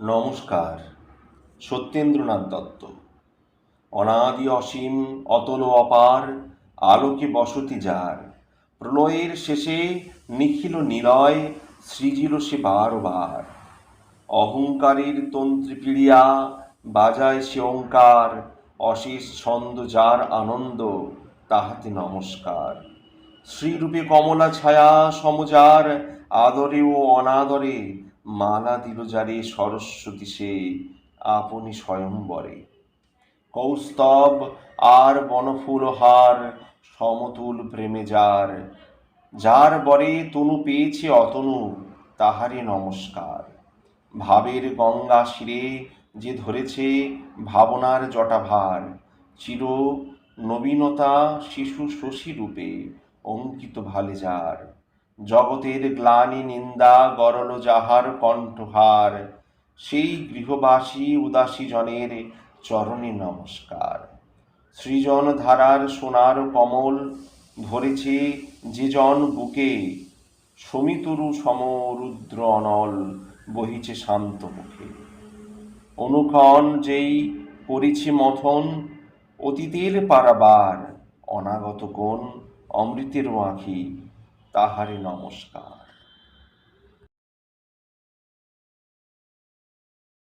নমস্কার, সত্যেন্দ্রনাথ দত্ত। অনাদি অসীম, অতল অপার, আলোকে বসতি যার। প্রলয়ের শেষে নিখিল নিলয়, সৃজিল সে বারবার। অহংকারের তন্ত্রী পিড়িয়া, বাজায় সে ওঙ্কার অশেষ ছন্দ যার আনন্দ, তাহাতে নমস্কার। শ্রীরূপে কমলা ছায়া সমজার আদরে ও অনাদরে মালা দিল যারে সরস্বতী সে আপনি স্বয়ংবরে কৌস্তব আর বনফুলহার সমতুল প্রেমে যার। যার বরে তনু পেয়েছে অতনু, তাহারে নমস্কার। ভাবের গঙ্গা শিরে যে ধরেছে ভাবনার জটাভার, চির নবীনতা শিশু শশী রূপে অঙ্কিত ভালে যার। জগতের গ্লানি নিন্দা গরল যাহার কণ্ঠহার, সেই গৃহবাসী উদাসী জনের চরণে নমস্কার। সৃজন ধারার সোনার কমল ধরেছে যে জন বুকে, সমিতরু সমরুদ্র অনল বহিছে শান্ত মুখে। অনুক্ষণ যেই করেছে মথন, অতীতের পারাবার অনাগত কোণ অমৃতের আঁখি তাহারে নমস্কার।